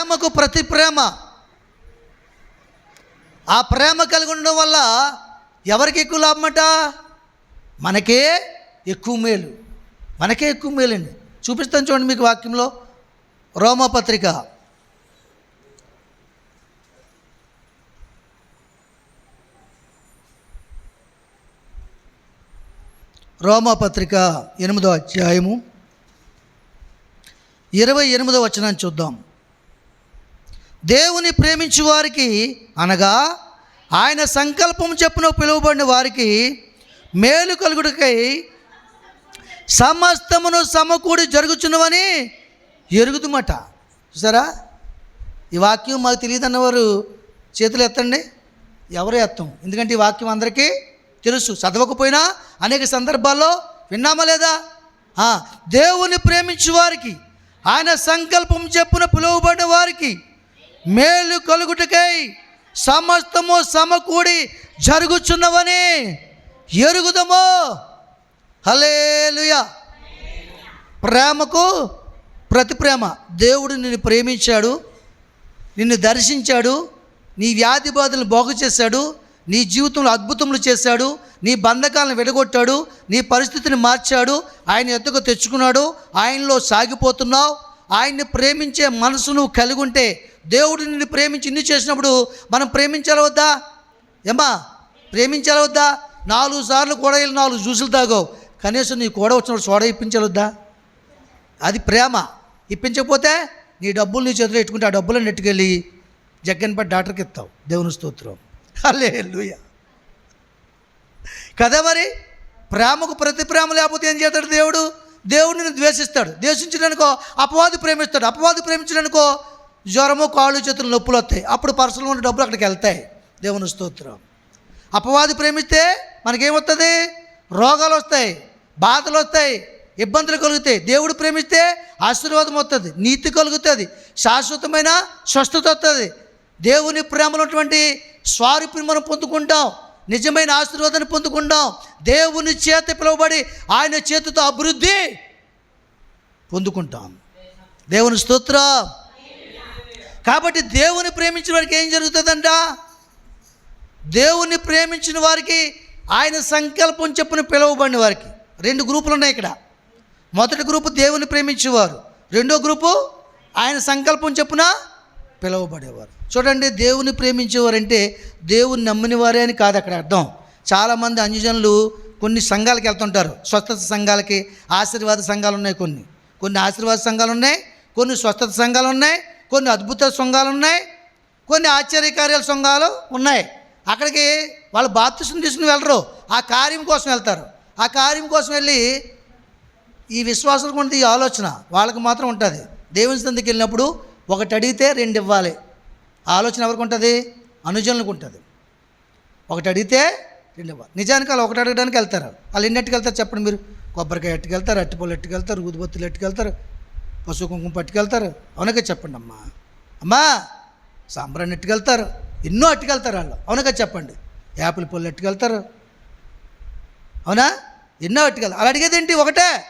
ప్రేమకు ప్రతి ప్రేమ. ఆ ప్రేమ కలిగి ఉండడం వల్ల ఎవరికి ఎక్కువ లాభమట? మనకే ఎక్కువ మేలు. మనకే ఎక్కువ మేలండి. చూపిస్తాను చూడండి మీకు వాక్యంలో. రోమపత్రిక. రోమపత్రిక ఎనిమిదో అధ్యాయము. ఇరవై ఎనిమిదో వచనాన్ని చూద్దాం. దేవుని ప్రేమించు వారికి అనగా ఆయన సంకల్పం చెప్పున పిలువబడిన వారికి మేలు కలుగుడికై సమస్తమును సమకూడి జరుగుచున్నవని ఎరుగుతుమట చూసారా? ఈ వాక్యం మాకు తెలియదు అన్నవారు చేతులు ఎత్తండి. ఎవరు ఎత్తం? ఎందుకంటే ఈ వాక్యం అందరికీ తెలుసు. చదవకపోయినా అనేక సందర్భాల్లో విన్నామా లేదా? దేవుని ప్రేమించు వారికి ఆయన సంకల్పం చెప్పున పిలువబడిన వారికి మేలు కలుగుటకై సమస్తము సమకూడి జరుగుచున్నవని ఎరుగుదము. హలేలుయ ప్రేమకు ప్రతి ప్రేమ. దేవుడు నిన్ను ప్రేమించాడు నిన్ను దర్శించాడు నీ వ్యాధి బాధలను బాగు చేశాడు నీ జీవితంలో అద్భుతములు చేశాడు నీ బంధకాలను విడగొట్టాడు నీ పరిస్థితిని మార్చాడు ఆయన ఎత్తుకు తెచ్చుకున్నాడు ఆయనలో సాగిపోతున్నావు. ఆయన్ని ప్రేమించే మనసు నువ్వు కలిగి ఉంటే దేవుడు నిన్ను ప్రేమించి ఇన్ని చేసినప్పుడు మనం ప్రేమించాలి వద్దా? ఏమా ప్రేమించాలి వద్దా? నాలుగు సార్లు కూడా వెళ్ళి నాలుగు జ్యూసులు తాగావు. కనీసం నీ కూడా వచ్చినప్పుడు సోడా ఇప్పించాలి వద్దా? అది ప్రేమ. ఇప్పించకపోతే నీ డబ్బులు నీ చేతిలో పెట్టుకుంటే ఆ డబ్బులను నెట్టుకెళ్ళి జగ్గన్పేట డాక్టర్కి ఇస్తావు దేవుని స్తోత్రం. అలే కదా మరి? ప్రేమకు ప్రతి ప్రేమ లేకపోతే ఏం చేస్తాడు దేవుడు? దేవుడిని ద్వేషిస్తాడు. ద్వేషించడానికో అపవాది ప్రేమిస్తాడు. అపవాది ప్రేమించడానికో జ్వరము కాళ్ళు చేతులు నొప్పులు వస్తాయి. అప్పుడు పర్సనల్ ఉన్న డబ్బులు అక్కడికి వెళ్తాయి. దేవుని స్తోత్రం. అపవాది ప్రేమిస్తే మనకేమొస్తుంది రోగాలు వస్తాయి బాధలు వస్తాయి ఇబ్బందులు కలుగుతాయి. దేవుడు ప్రేమిస్తే ఆశీర్వాదం వస్తుంది నీతి కలుగుతుంది శాశ్వతమైన స్వస్థత వస్తుంది దేవుని ప్రేమలో ఉన్నటువంటి స్వారూప్యం మనం పొందుకుంటాం. నిజమైన ఆశీర్వాదాన్ని పొందుకుంటాం దేవుని చేత పిలువబడి ఆయన చేతితో అభివృద్ధి పొందుకుంటాం. దేవుని స్తోత్ర. కాబట్టి దేవుని ప్రేమించిన వారికి ఏం జరుగుతుందంట? దేవుణ్ణి ప్రేమించిన వారికి ఆయన సంకల్పం చెప్పున పిలువబడిన వారికి. రెండు గ్రూపులు ఉన్నాయి ఇక్కడ. మొదటి గ్రూపు దేవుని ప్రేమించేవారు. రెండో గ్రూపు ఆయన సంకల్పం చెప్పున పిలువబడేవారు. చూడండి దేవుని ప్రేమించేవారంటే దేవుని నమ్మని వారే అని కాదు అక్కడ అర్థం. చాలామంది అన్యజనులు కొన్ని సంఘాలకు వెళ్తుంటారు. స్వస్థత సంఘాలకి ఆశీర్వాద సంఘాలు ఉన్నాయి కొన్ని. కొన్ని ఆశీర్వాద సంఘాలు ఉన్నాయి కొన్ని స్వస్థత సంఘాలు ఉన్నాయి కొన్ని అద్భుత సంఘాలు ఉన్నాయి కొన్ని ఆశ్చర్యకార్యాల సంఘాలు ఉన్నాయి. అక్కడికి వాళ్ళు బాప్తిసం తీసుకుని వెళ్ళరు. ఆ కార్యం కోసం వెళ్తారు. ఆ కార్యం కోసం వెళ్ళి ఈ విశ్వాసం కొంత ఈ ఆలోచన వాళ్ళకి మాత్రం ఉంటుంది. దేవుని సందికి వెళ్ళినప్పుడు ఒకటి అడిగితే రెండు ఇవ్వాలి. ఆలోచన ఎవరికి ఉంటుంది? అనుజనులకు ఉంటుంది. ఒకటి అడిగితే రెండు నిజానికి వాళ్ళు ఒకటి అడగడానికి వెళ్తారు. వాళ్ళు ఎన్ని ఎట్టుకెళ్తారు చెప్పండి మీరు? కొబ్బరికాయ ఎట్టుకెళ్తారు అట్టిపళ్ళు ఎట్టుకెళ్తారు ఊదుబత్తులు ఎట్టుకెళ్తారు పశువు కుంకుమ పట్టుకెళ్తారు. అవునగా చెప్పండి అమ్మా. అమ్మా సాంబ్రాన్ని ఎట్టుకెళ్తారు? ఎన్నో అట్టుకెళ్తారు వాళ్ళు. అవునగా చెప్పండి. యాపిల్ పళ్ళు ఎట్టుకెళ్తారు? అవునా? ఎన్నో అట్టుకెళ్తారు. అలా అడిగేదేంటి ఒకటే.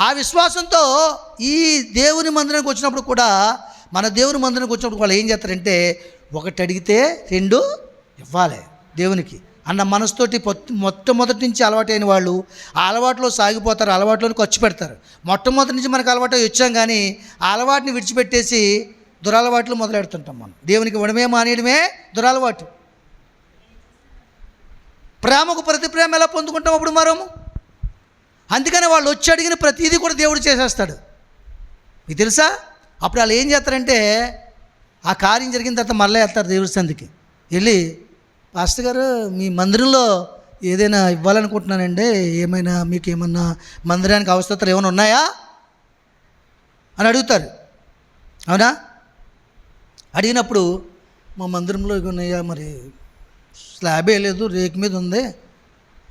ఆ విశ్వాసంతో ఈ దేవుని మందిరానికి వచ్చినప్పుడు కూడా మన దేవుని మందిరానికి వచ్చినప్పుడు వాళ్ళు ఏం చేస్తారంటే ఒకటి అడిగితే రెండు ఇవ్వాలి దేవునికి. అన్న మనసుతోటి మొట్టమొదటి నుంచి అలవాటైన వాళ్ళు ఆ అలవాటులో సాగిపోతారు అలవాటులోని ఖర్చు పెడతారు. మొట్టమొదటి నుంచి మనకు అలవాటు వచ్చాం కానీ ఆ అలవాటుని విడిచిపెట్టేసి దురలవాట్లు మొదలెడుతుంటాం మనం. దేవునికి ఇవ్వడమే మానేయడమే దురలవాటు. ప్రేమకు ప్రతి ప్రేమ ఎలా పొందుకుంటాం అప్పుడు మరము అందుకని వాళ్ళు వచ్చి అడిగిన ప్రతిదీ కూడా దేవుడు చేసేస్తాడు. మీకు తెలుసా? అప్పుడు వాళ్ళు ఏం చేస్తారంటే ఆ కార్యం జరిగిన తర్వాత మళ్ళీ వెళ్తారు దేవస్థానికి వెళ్ళి పాస్టర్ గారు మీ మందిరంలో ఏదైనా ఇవ్వాలనుకుంటున్నానండి ఏమైనా మీకు ఏమన్నా మందిరానికి అవసరతలు ఏమైనా ఉన్నాయా? అని అడుగుతారు. అవునా? అడిగినప్పుడు మా మందిరంలో ఉన్నాయా? మరి స్లాబ్ లేదు రేకు మీద ఉంది.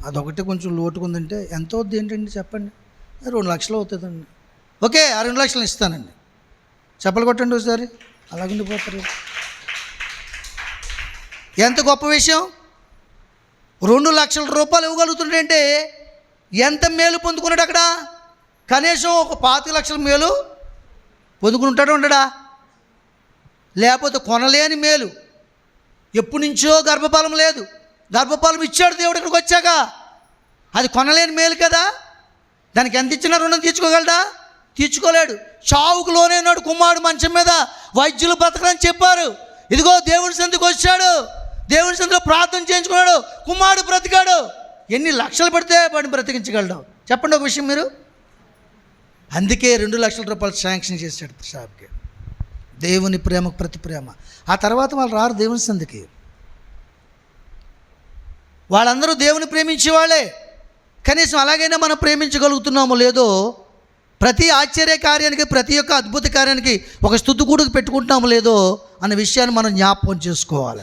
అదొకటి కొంచెం లోటుకుందంటే ఎంత అవుద్ది ఏంటండి చెప్పండి? రెండు లక్షలు అవుతుందండి. ఓకే ఆ రెండు లక్షలు ఇస్తానండి. చెప్పలు కొట్టండి ఒకసారి. అలాగుండిపోతారు ఎంత గొప్ప విషయం? రెండు లక్షల రూపాయలు ఇవ్వగలుగుతుంటే ఎంత మేలు పొందుకున్నాడు అక్కడ? కనీసం ఒక పాతి లక్షల మేలు పొందుకుని ఉంటాడు ఉండడా? లేకపోతే కొనలేని మేలు. ఎప్పటి నుంచో గర్భఫలం లేదు. గర్భఫలం ఇచ్చాడు దేవుడు ఇక్కడికి వచ్చాక. అది కొనలేని మేలు కదా? దానికి ఎంత ఇచ్చినా రుణం తీర్చుకోగలడా? తీర్చుకోలేడు. చావుకులోనే ఉన్నాడు కుమారుడు మంచం మీద. వైద్యులు బతకలని చెప్పారు. ఇదిగో దేవుడి సందుకు వచ్చాడు. దేవుడి సందిలో ప్రార్థన చేయించుకున్నాడు. కుమారుడు బ్రతికాడు. ఎన్ని లక్షలు పడితే వాడిని బ్రతికించగలడు. చెప్పండి ఒక విషయం మీరు. అందుకే రెండు లక్షల రూపాయలు శాంక్షన్ చేశాడు షాప్కి. దేవుని ప్రేమకు ప్రతి ప్రేమ. ఆ తర్వాత వాళ్ళు రారు దేవుని సందుకి వాళ్ళందరూ దేవుని ప్రేమించే వాళ్ళే కనీసం అలాగైనా మనం ప్రేమించగలుగుతున్నామో లేదో ప్రతి ఆశ్చర్య కార్యానికి ప్రతి ఒక్క అద్భుత కార్యానికి ఒక స్థుతికూడుకు పెట్టుకుంటున్నామో లేదో అన్న విషయాన్ని మనం జ్ఞాపకం చేసుకోవాలి.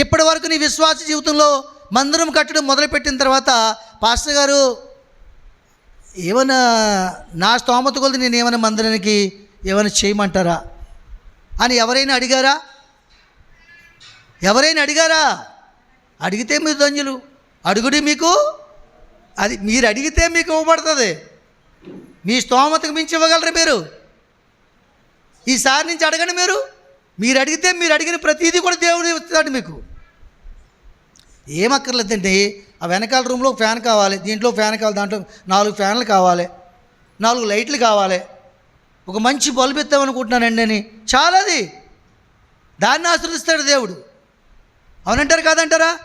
ఇప్పటి వరకు నీ విశ్వాస జీవితంలో మందిరం కట్టడం మొదలుపెట్టిన తర్వాత పాస్టర్ గారు ఏమైనా నా స్తోమత కొలది నేను ఏమైనా మందిరానికి ఏమైనా చేయమంటారా? అని ఎవరైనా అడిగారా? ఎవరైనా అడిగారా? అడిగితే మీరు ధన్యులు. అడుగుడి మీకు అది మీరు అడిగితే మీకు ఇవ్వబడుతుంది. మీ స్తోమతకు మించి ఇవ్వగలరు మీరు. ఈసారి నుంచి అడగండి మీరు. మీరు అడిగితే మీరు అడిగిన ప్రతిదీ కూడా దేవుడు ఇస్తాడు మీకు. ఏమక్కర్లేదండి ఆ వెనకాల రూమ్లో ఫ్యాన్ కావాలి దీంట్లో ఫ్యాన్ కావాలి దాంట్లో నాలుగు ఫ్యాన్లు కావాలి నాలుగు లైట్లు కావాలి. ఒక మంచి బల్బు ఇస్తామనుకుంటున్నానండి అని చాలాది. దాన్ని ఆశ్రదిస్తాడు దేవుడు. అవునంటారు కాదంటారా?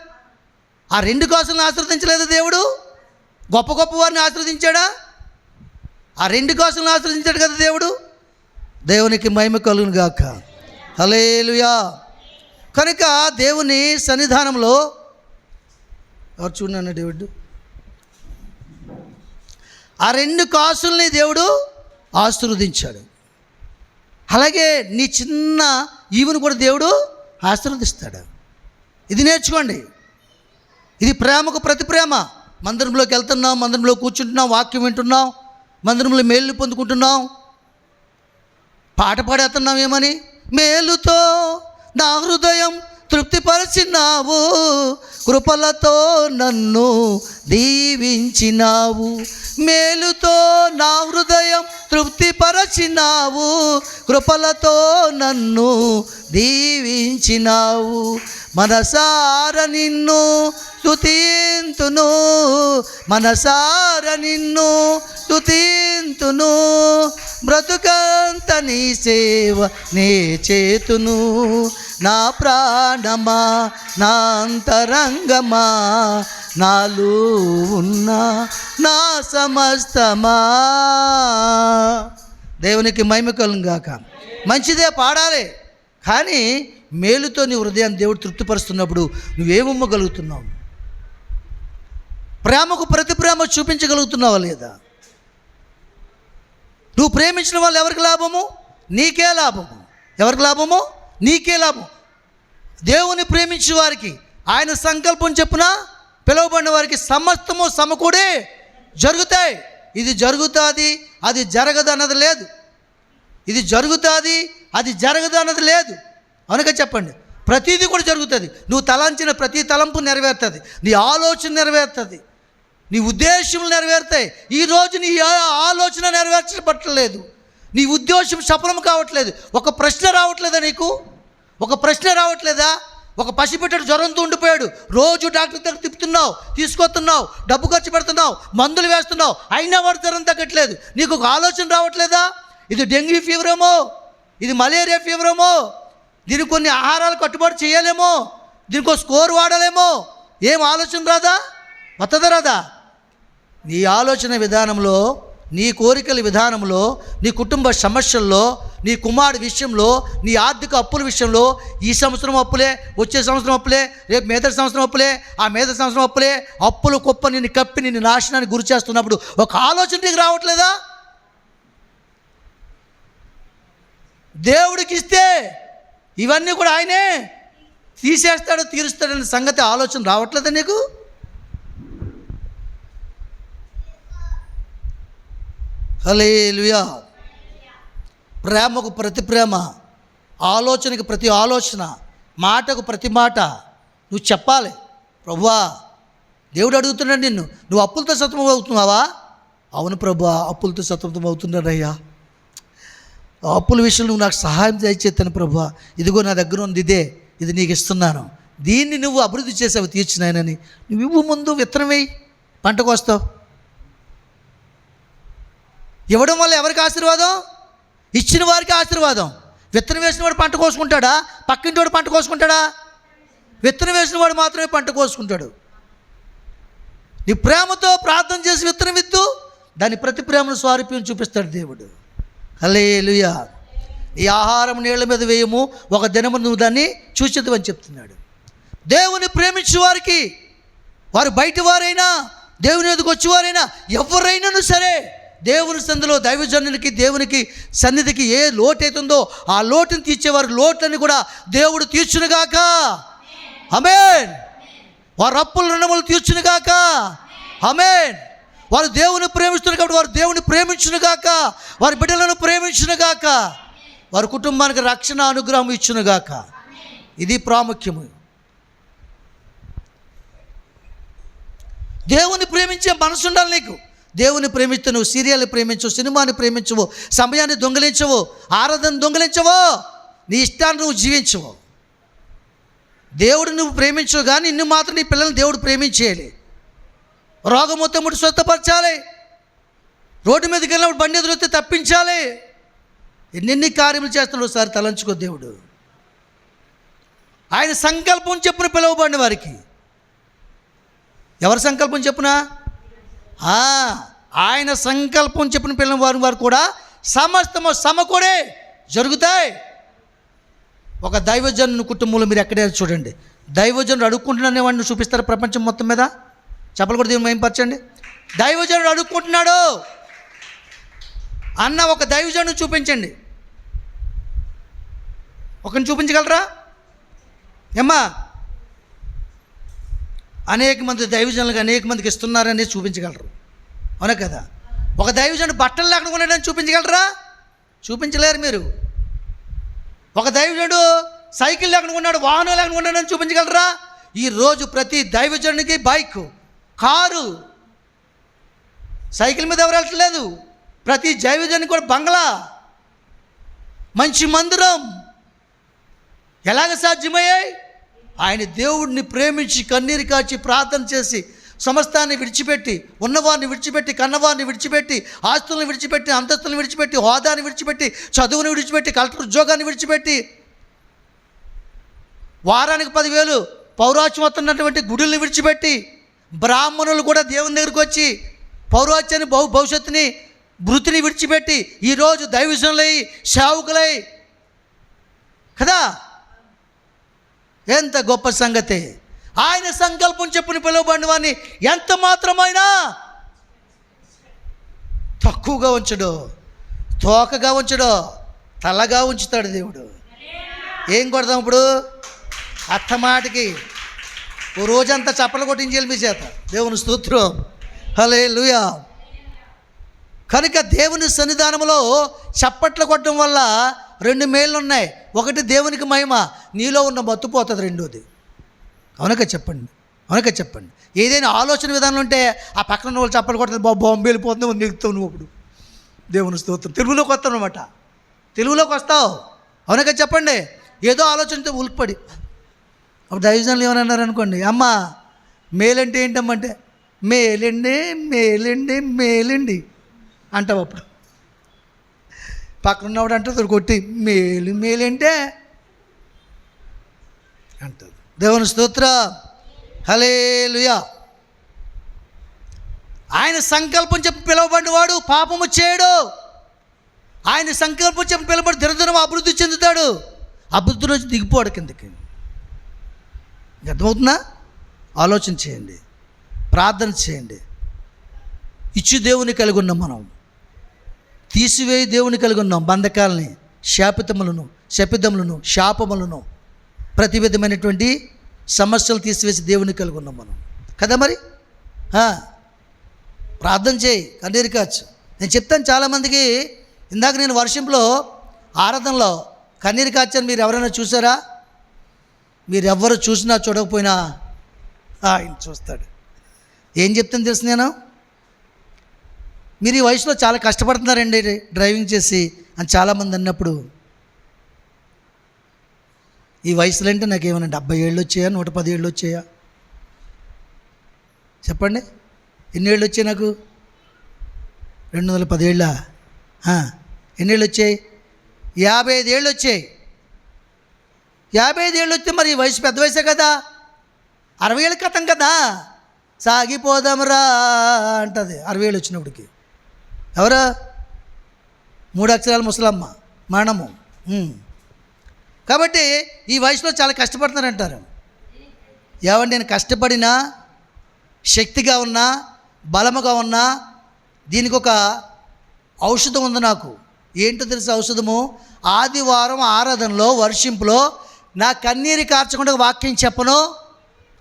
ఆ రెండు కాసులను ఆశ్రదించలేదు దేవుడు? గొప్ప గొప్ప వారిని ఆశ్రదించాడా ఆ రెండు కాసులను ఆశ్రయించాడు కదా దేవుడు? దేవునికి మహిమ కలుగును గాక. హలేలుయా కనుక దేవుని సన్నిధానంలో ఎవరు చూడన్న దేవుడు? ఆ రెండు కాసుల్ని దేవుడు ఆశీర్వదించాడు. అలాగే నీ చిన్న ఈవును కూడా దేవుడు ఆశీర్వదిస్తాడు. ఇది నేర్చుకోండి. ఇది ప్రేమకు ప్రతి ప్రేమ మందిరంలోకి వెళ్తున్నాం మందిరంలో కూర్చుంటున్నాం వాక్యం వింటున్నాం మందిరంలో మేలు పొందుకుంటున్నాం. పాట పాడేస్తున్నాం ఏమని మేలుతో నా హృదయం తృప్తిపరచినావు. కృపలతో నన్ను దీవించినావు. మేలుతో నా హృదయం తృప్తిపరచినావు. కృపలతో నన్ను దీవించినావు. మనసార నిన్ను స్తుతింతును మనసార నిన్ను స్తుతింతును. బ్రతుకంత నీ సేవ నే చేతును నా ప్రాణమా నా అంతరంగమా నాలో ఉన్న నా సమస్తమా. దేవునికి మహిమ గాక. మంచిదే పాడాలి కానీ మేలుతో నీ హృదయాన్ని దేవుడు తృప్తిపరుస్తున్నప్పుడు నువ్వేమమ్మగలుగుతున్నావు ప్రేమకు ప్రతి ప్రేమ చూపించగలుగుతున్నావా లేదా? నువ్వు ప్రేమించిన వాళ్ళు ఎవరికి లాభము? నీకే లాభము. ఎవరికి లాభము? నీకే లాభం. దేవుని ప్రేమించే వారికి ఆయన సంకల్పం చెప్పున పిలువబడిన వారికి సమస్తము సమకూడే జరుగుతాయి. ఇది జరుగుతుంది అది జరగదు అన్నది లేదు. ఇది జరుగుతుంది అది జరగదు అన్నది లేదు. అనుక చెప్పండి ప్రతిదీ కూడా జరుగుతుంది. నువ్వు తలంచిన ప్రతి తలంపు నెరవేరుతుంది. నీ ఆలోచన నెరవేరుతుంది. నీ ఉద్దేశం నెరవేరుతాయి. ఈరోజు నీ ఆలోచన నెరవేర్చబట్టలేదు. నీ ఉద్దేశం సఫలం కావట్లేదు. ఒక ప్రశ్న రావట్లేదా నీకు? ఒక ప్రశ్న రావట్లేదా? ఒక పసిపెట్టడు జ్వరంతో ఉండిపోయాడు. రోజు డాక్టర్ దగ్గర తిప్పుతున్నావు తీసుకొస్తున్నావు డబ్బు ఖర్చు పెడుతున్నావు మందులు వేస్తున్నావు అయినా వాడు జ్వరం తగ్గట్లేదు. నీకు ఒక ఆలోచన రావట్లేదా? ఇది డెంగ్యూ ఫీవర్ ఏమో? ఇది మలేరియా ఫీవర్ ఏమో? దీనికి కొన్ని ఆహారాలు కట్టుబాటు చేయలేమో? దీనికి ఒక స్కోర్ వాడలేమో? ఏం ఆలోచన రాదా? వత్తదరాదా నీ ఆలోచన విధానంలో నీ కోరికల విధానంలో నీ కుటుంబ సమస్యల్లో నీ కుమారుడి విషయంలో నీ ఆర్థిక అప్పుల విషయంలో ఈ సంవత్సరం అప్పులే వచ్చే సంవత్సరం అప్పులే రేపు మీద సంవత్సరం అప్పులే ఆ మీద సంవత్సరం అప్పులే అప్పులు కుప్ప నిన్ను కప్పి నిన్ను నాశనానికి గురి చేస్తున్నప్పుడు ఒక ఆలోచన నీకు రావట్లేదా? దేవుడికి ఇస్తే ఇవన్నీ కూడా ఆయనే తీసేస్తాడు తీరుస్తాడనే సంగతి ఆలోచన రావట్లేదా నీకు? హలేలుయా ప్రేమకు ప్రతి ప్రేమ ఆలోచనకు ప్రతి ఆలోచన మాటకు ప్రతి మాట. నువ్వు చెప్పాలి ప్రభువా దేవుడు అడుగుతున్నాడు నిన్ను నువ్వు అప్పులతో సతమం అవుతున్నావా? అవును ప్రభువా అప్పులతో సతమతం అవుతున్నాడయ్యా అప్పుల విషయంలో నువ్వు నాకు సహాయం దయచేస్తాను ప్రభు ఇదిగో నా దగ్గర ఉంది ఇదే ఇది నీకు ఇస్తున్నాను. దీన్ని నువ్వు అభివృద్ధి చేసావు తీర్చినాయనని. నువ్వు ముందు విత్తనం వేయి పంటకు వస్తావు. ఇవ్వడం వల్ల ఎవరికి ఆశీర్వాదం? ఇచ్చిన వారికి ఆశీర్వాదం. విత్తనం వేసిన వాడు పంట కోసుకుంటాడా? పక్కింటి వాడు పంట కోసుకుంటాడా? విత్తనం వేసిన వాడు మాత్రమే పంట కోసుకుంటాడు. నీ ప్రేమతో ప్రార్థన చేసి విత్తనం విత్తు దాని ప్రతి ప్రేమను స్వారూప్యం చూపిస్తాడు దేవుడు. హలేలుయా ఈ ఆహారం నీళ్ళ మీద వేయము ఒక దినము నువ్వు దాన్ని చూచిద్దామని చెప్తున్నాడు. దేవుని ప్రేమించే వారికి వారు బయట వారైనా దేవుని ఎదుగు వచ్చేవారైనా ఎవరైనాను సరే దేవుని సందులో దైవజనునికి దేవునికి సన్నిధికి ఏ లోటు అవుతుందో ఆ లోటుని తీర్చేవారు లోట్లని కూడా దేవుడు తీర్చునుగాక. అమేన్ వారు అప్పుల రుణములు తీర్చునుగాక. అమేన్ వారు దేవుని ప్రేమిస్తున్నారు కాబట్టి వారు దేవుని ప్రేమించునుగాక. వారి బిడ్డలను ప్రేమించునుగాక. వారి కుటుంబానికి రక్షణ అనుగ్రహం ఇచ్చునుగాక. ఇది ప్రాముఖ్యము. దేవుని ప్రేమించే మనసు ఉండాలి నీకు. దేవుని ప్రేమిస్తూ నువ్వు సీరియల్ని ప్రేమించవు సినిమాని ప్రేమించవు సమయాన్ని దొంగిలించవు ఆరాధన దొంగిలించవు నీ ఇష్టాన్ని నువ్వు జీవించవు. దేవుడు నువ్వు ప్రేమించవు కానీ నిన్ను మాత్రం నీ పిల్లల్ని దేవుడు ప్రేమించేయాలి. రోగం మొత్తం ముట్టి స్వస్థపరచాలి. రోడ్డు మీదకి వెళ్ళినప్పుడు బండి ఎదురొస్తే తప్పించాలి. ఎన్నెన్ని కార్యములు చేస్తున్నాడు ఒకసారి తలంచుకో దేవుడు. ఆయన సంకల్పం చెప్పున పిలువబడిన వారికి. ఎవరి సంకల్పం చెప్పునా? ఆయన సంకల్పం చెప్పిన పిల్లల వారి వారు కూడా సమస్తము సమకూడే జరుగుతాయి. ఒక దైవజను కుటుంబంలో మీరు ఎక్కడైనా చూడండి. దైవజనుడు అడుక్కుంటున్నానే వాడిని చూపిస్తారు ప్రపంచం మొత్తం మీద. చెప్పలు కూడా దీన్ని మేంపరచండి దైవజనుడు అడుక్కుంటున్నాడు. అన్న ఒక దైవజను చూపించండి. ఒకరిని చూపించగలరా? ఏమ్మా? అనేక మంది దైవజనులకు అనేక మందికి ఇస్తున్నారని చూపించగలరు. అవునా కదా? ఒక దైవజనుడు బట్టలు లేకుండా ఉన్నాడని చూపించగలరా? చూపించలేరు మీరు. ఒక దైవజనుడు సైకిల్ లేకుండా ఉన్నాడు వాహనం లేకుండా ఉన్నాడని చూపించగలరా? ఈరోజు ప్రతి దైవజనుడికి బైక్ కారు సైకిల్ మీద ఎవరు వెళ్ళట్లేదు? ప్రతి దైవజనుడికి కూడా బంగ్లా మంచి మందిరం ఎలాగ సాధ్యమయ్యాయి? ఆయన దేవుడిని ప్రేమించి కన్నీరు కాచి ప్రార్థన చేసి సమస్తాన్ని విడిచిపెట్టి ఉన్నవారిని విడిచిపెట్టి కన్నవారిని విడిచిపెట్టి ఆస్తులను విడిచిపెట్టి అంతస్తులను విడిచిపెట్టి హోదాని విడిచిపెట్టి చదువుని విడిచిపెట్టి కలెక్టర్ ఉద్యోగాన్ని విడిచిపెట్టి వారానికి పదివేలు పౌరాచ్యం వస్తున్నటువంటి గుడుల్ని విడిచిపెట్టి బ్రాహ్మణులు కూడా దేవుని దగ్గరికి వచ్చి పౌరాచ్యాన్ని బహు భవిష్యత్తుని వృత్తిని విడిచిపెట్టి ఈరోజు దైవజనులై సేవకులై కదా? ఎంత గొప్ప సంగతి. ఆయన సంకల్పం చెప్పుని పిలువబడిన వాడిని ఎంత మాత్రమైనా తక్కువగా ఉంచడు. తోకగా ఉంచడు. తలగా ఉంచుతాడు దేవుడు. ఏం కొడదాం ఇప్పుడు? అత్తమాటికి ఓ రోజంతా చప్పలు కొట్టించేయాలి మీ చేత దేవుని స్తోత్రం. హలే లూయా కనుక దేవుని సన్నిధానంలో చప్పట్లు కొట్టడం వల్ల రెండు మేళ్ళు ఉన్నాయి ఒకటి దేవునికి మహిమ నీలో ఉన్న మత్తు పోతుంది రెండోది. అవునక చెప్పండి. అవునక చెప్పండి. ఏదైనా ఆలోచన విధానం ఉంటే ఆ పక్కన ఉన్న వాళ్ళు చప్పలు కొట్టదు బాబు బాంబే వెళ్ళిపోతుంది నిలుతావు నువ్వు ఇప్పుడు దేవుని స్తోత్రం. తెలుగులోకి వస్తావు అనమాట తెలుగులోకి వస్తావు. అవునక చెప్పండి. ఏదో ఆలోచనతో ఉల్పడి. అప్పుడు దైవజనులు ఏమన్నారు అనుకోండి అమ్మ మేలంటే ఏంటమ్మంటే మేలండి మేలండి మేలండి అంటావు అప్పుడు. పక్కన ఉన్నవాడు అంటే కొట్టి మేలు మేలంటే అంటుంది దేవుని స్తోత్ర. హలేలుయా ఆయన సంకల్పం చెప్పి పిలువబడినవాడు పాపము చేయడు. ఆయన సంకల్పం చెప్పి పిలువబడి దినదినం అభివృద్ధి చెందుతాడు. అభివృద్ధి నుంచి దిగిపోడు కిందకి. అర్థమవుతుందా? ఆలోచన చేయండి. ప్రార్థన చేయండి. ఇచ్చు దేవుని కలిగి ఉన్న మనం. తీసివేయి దేవుని కలిగి ఉన్నాం. బంధకాలని శాపితములను శపితములను శాపములను ప్రతి విధమైనటువంటి సమస్యలు తీసివేసి దేవుని కలిగి ఉన్నాం మనం. కదా మరి? ప్రార్థన చేయి కన్నీరు కావచ్చు నేను చెప్తాను చాలామందికి ఇందాక నేను వర్షంలో ఆరాధనలో కన్నీరు కాచని మీరు ఎవరైనా చూసారా? మీరు ఎవరు చూసినా చూడకపోయినా ఆయన చూస్తాడు. ఏం చెప్తాను తెలుసు నేను? మీరు ఈ వయసులో చాలా కష్టపడుతున్నారండి డ్రైవింగ్ చేసి అని చాలామంది అన్నప్పుడు. ఈ వయసులో అంటే నాకు ఏమైనా డెబ్బై ఏళ్ళు వచ్చాయా నూట పది ఏళ్ళు వచ్చాయా చెప్పండి. ఎన్ని ఏళ్ళు వచ్చాయి నాకు? రెండు వందల పదేళ్ళ ఎన్నేళ్ళు వచ్చాయి యాభై ఐదు ఏళ్ళు వచ్చాయి యాభై ఐదు ఏళ్ళు వస్తే మరి ఈ వయసు పెద్ద వయసే కదా? అరవై ఏళ్ళ క్రితం కదా? సాగిపోదాంరా అంటది. అరవై ఏళ్ళు వచ్చినప్పటికి ఎవరు? మూడు అక్షరాలు ముసలమ్మ మరణము. కాబట్టి ఈ వయసులో చాలా కష్టపడుతున్నారంటారు. ఏమండి నేను కష్టపడినా శక్తిగా ఉన్నా బలముగా ఉన్నా దీనికి ఒక ఔషధం ఉంది నాకు. ఏంటో తెలుసు ఔషధము? ఆదివారం ఆరాధనలో వర్షింపులో నా కన్నీరు కార్చకుండా వాక్యం చెప్పను.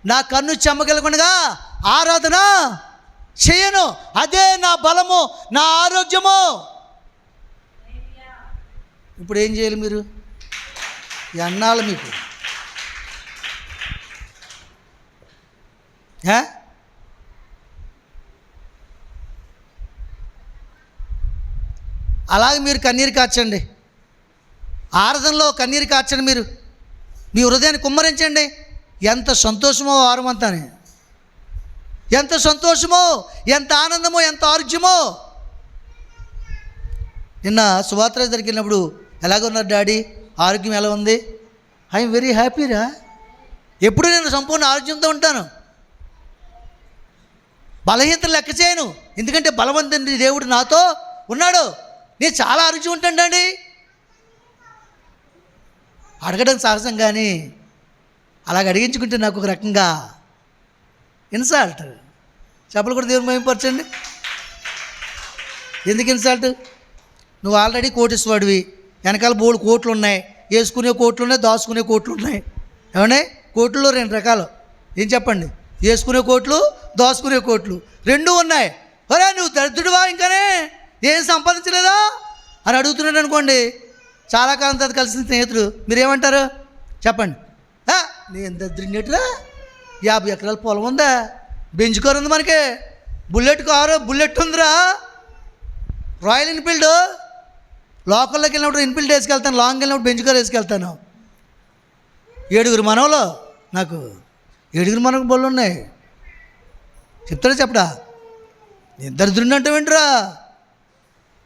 నా కన్ను చెమ్మగలకుండా ఆరాధన చేయను. అదే నా బలము నా ఆరోగ్యము. ఇప్పుడు ఏం చేయాలి మీరు? ఎన్నాళ్ళు మీకు. అలాగే మీరు కన్నీరు కాచండి. ఆరాధనలో కన్నీరు కాచండి మీరు. మీ హృదయాన్ని కుమ్మరించండి. ఎంత సంతోషమో వారం అంతానే ఎంత సంతోషమో ఎంత ఆనందమో ఎంత ఆరోగ్యమో. నిన్న సువాత్ర జరిగినప్పుడు ఎలాగ ఉన్నారు డాడీ? ఆరోగ్యం ఎలా ఉంది? ఐఎమ్ వెరీ హ్యాపీరా ఎప్పుడు నేను సంపూర్ణ ఆరోగ్యంతో ఉంటాను. బలహీనతలు లెక్క చేయను. ఎందుకంటే బలవంతుని దేవుడు నాతో ఉన్నాడు. నేను చాలా ఆరోగ్యం ఉంటాడండి అడగడం సహజం కానీ అలాగ అడిగించుకుంటే నాకు ఒక రకంగా ఇన్సాల్ట్. చెప్పలు కూడా దేవుని భయపరచండి ఎందుకు ఇన్సాల్ట్? నువ్వు ఆల్రెడీ కోటీశ్వరుడివి. వెనకాల మూడు కోట్లు ఉన్నాయి వేసుకునే కోట్లు ఉన్నాయి దాచుకునే కోట్లు ఉన్నాయి ఏమన్నా కోట్లలో రెండు రకాలు. ఏం చెప్పండి? వేసుకునే కోట్లు దాచుకునే కోట్లు. రెండు ఉన్నాయి. ఒరే నువ్వు దరిద్రుడివా ఇంకానే? ఏం సంపాదించలేదా? అని అడుగుతున్నాడు అనుకోండి. చాలా కాలం తర్వాత కలిసిన స్నేహితుడు. మీరేమంటారు? చెప్పండి. నేను దరిద్రుడినట్టురా యాభై ఎకరాల పొలం ఉందా? బెంచ్ కారు ఉంది మనకి. బుల్లెట్ కారు బుల్లెట్ ఉందిరా. Royal Enfield. లోకల్లోకి వెళ్ళినప్పుడు ఎన్ఫీల్డ్ వేసుకెళ్తాను లాంగ్ వెళ్ళినప్పుడు బెంచ్ కార్ వేసుకెళ్తాను. ఏడుగురు మనవలు నాకు. ఏడుగురు మనకు బళ్ళు ఉన్నాయి. చెప్తారా చెప్పడా? నేను దరిద్రుడిని అంటే వింటరా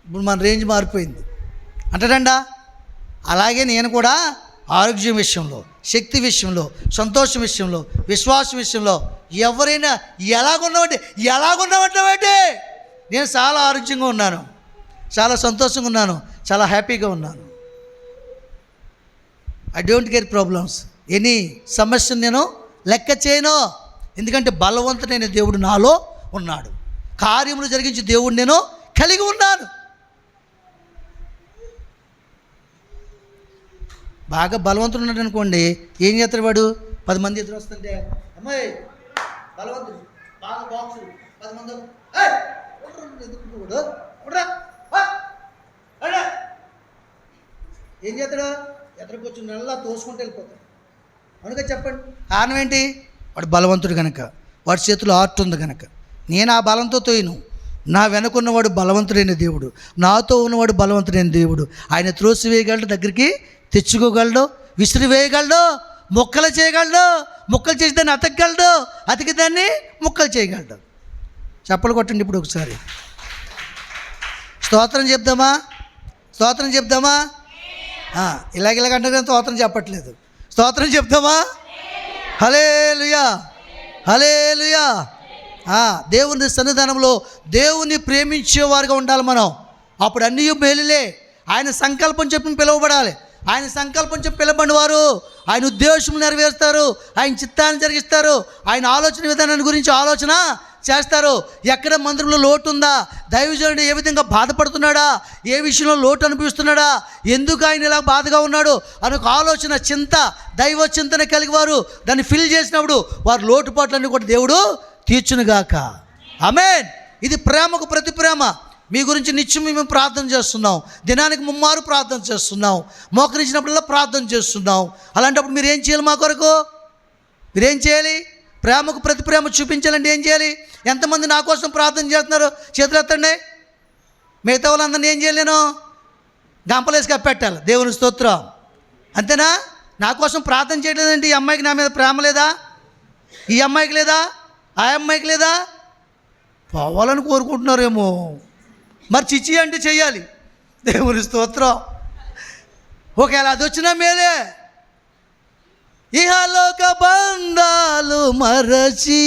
ఇప్పుడు మన రేంజ్ మారిపోయింది. అంటాడండా? అలాగే నేను కూడా ఆరోగ్యం విషయంలో శక్తి విషయంలో సంతోషం విషయంలో విశ్వాసం విషయంలో ఎవరైనా ఎలాగున్నామంటే ఎలాగున్నావంటే నేను చాలా ఆరోగ్యంగా ఉన్నాను. చాలా సంతోషంగా ఉన్నాను. చాలా హ్యాపీగా ఉన్నాను. I don't care problems any సమస్యను నేను లెక్క చేయను. ఎందుకంటే బలవంతుడైన దేవుడు నాలో ఉన్నాడు. కార్యములు జరిగించే దేవుడు నేను కలిగి ఉన్నాను. బాగా బలవంతుడు ఉన్నాడు అనుకోండి ఏం చేస్తాడు వాడు? పది మంది ఎదురు వస్తుంటే అమ్మాయి బలవంతుడు బాగా బాక్స్ పది మంది ఏం చేస్తాడు? ఎక్కడికి కూర్చుని నెలలా తోసుకుంటూ వెళ్ళిపోతాడు. అవునుగా చెప్పండి కారణం ఏంటి? వాడు బలవంతుడు కనుక వాడి చేతిలో ఆర్ట్ ఉంది కనుక నేను ఆ బలంతో తోయను. నా వెనకున్నవాడు బలవంతుడైన దేవుడు. నాతో ఉన్నవాడు బలవంతుడైన దేవుడు. ఆయన త్రోసి వేయగలడు దగ్గరికి తెచ్చుకోగలడు విసిరి వేయగలడు మొక్కలు చేయగలడు మొక్కలు చేసి దాన్ని అతకగలడు అతికి దాన్ని ముక్కలు చేయగలడు. చెప్పలు కొట్టండి ఇప్పుడు ఒకసారి. స్తోత్రం చెప్దామా? స్తోత్రం చెప్దామా? ఇలాగ ఇలాగ అంటే కానీ స్తోత్రం చెప్పట్లేదు. స్తోత్రం చెప్దామా? హలే లుయా హలే లుయా దేవుని సన్నిధానంలో దేవుని ప్రేమించేవారుగా ఉండాలి మనం. అప్పుడు అన్నీ మేలులే. ఆయన సంకల్పం చెప్పిన పిలువబడాలి. ఆయన సంకల్పం చెప్పి వారు. ఆయన ఉద్దేశం నెరవేరుస్తారు. ఆయన చిత్తాన్ని జరిగిస్తారు. ఆయన ఆలోచన విధానాన్ని గురించి ఆలోచన చేస్తారు. ఎక్కడ మందిరంలో లోటు ఉందా? దైవజనుడు ఏ విధంగా బాధపడుతున్నాడా? ఏ విషయంలో లోటు అనిపిస్తున్నాడా ఎందుకు ఆయన ఇలా బాధగా ఉన్నాడు? అని ఒక ఆలోచన చింత దైవ చింతన కలిగి వారు దాన్ని ఫిల్ చేసినప్పుడు వారి లోటుపాట్లన్నీ కూడా దేవుడు తీర్చునుగాక. ఆమేన్ ఇది ప్రేమకు ప్రతి ప్రేమ మీ గురించి నిత్యం మేము ప్రార్థన చేస్తున్నాం. దినానికి ముమ్మారు ప్రార్థన చేస్తున్నాం. మోకరించినప్పుడల్లా ప్రార్థన చేస్తున్నాం. అలాంటప్పుడు మీరు ఏం చేయాలి మా కొరకు? మీరేం చేయాలి? ప్రేమకు ప్రతి ప్రేమ చూపించాలంటే ఏం చేయాలి? ఎంతమంది నా కోసం ప్రార్థన చేస్తున్నారు? చేతులు ఎత్తండి. మిగతా వాళ్ళందరినీ ఏం చేయాలి నేను? గంపలేసి కప్పెట్టాలి. దేవుని స్తోత్రం. అంతేనా? నా కోసం ప్రార్థన చేయలేదండి ఈ అమ్మాయికి నా మీద ప్రేమ లేదా? ఈ అమ్మాయికి లేదా? ఆ అమ్మాయికి లేదా? పోవాలని కోరుకుంటున్నారేమో. మరి చిచి అంటే చేయాలి దేవుని స్తోత్రం. ఒకవేళ అది వచ్చినా మేలే. ఇహలోక బంధాలు మరచి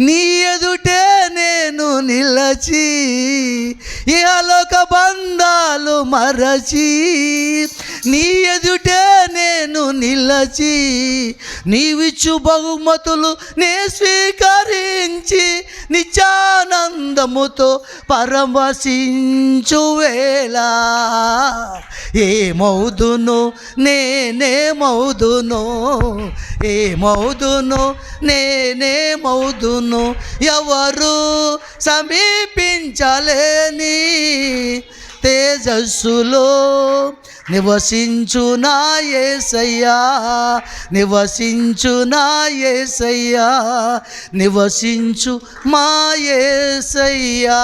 నీ ఎదుటే నేను నిలచి ఇహలోక బంధాలు మరచి నీ ఎదుటే నేను నిలచి నీవిచ్చు బహుమతులు నే స్వీకరించి నిత్యానందముతో పరమశించు వేళ. ఏమవుదును నేనేమవుదును ఏమవుదును నేనేమవుదును. నేనేమౌదును ఎవరు సమీపించలేని తేజస్సులో నివసించు నా ఏసయ్యా నివసించు నా ఏసయ్యా నివసించు మా ఏసయ్యా.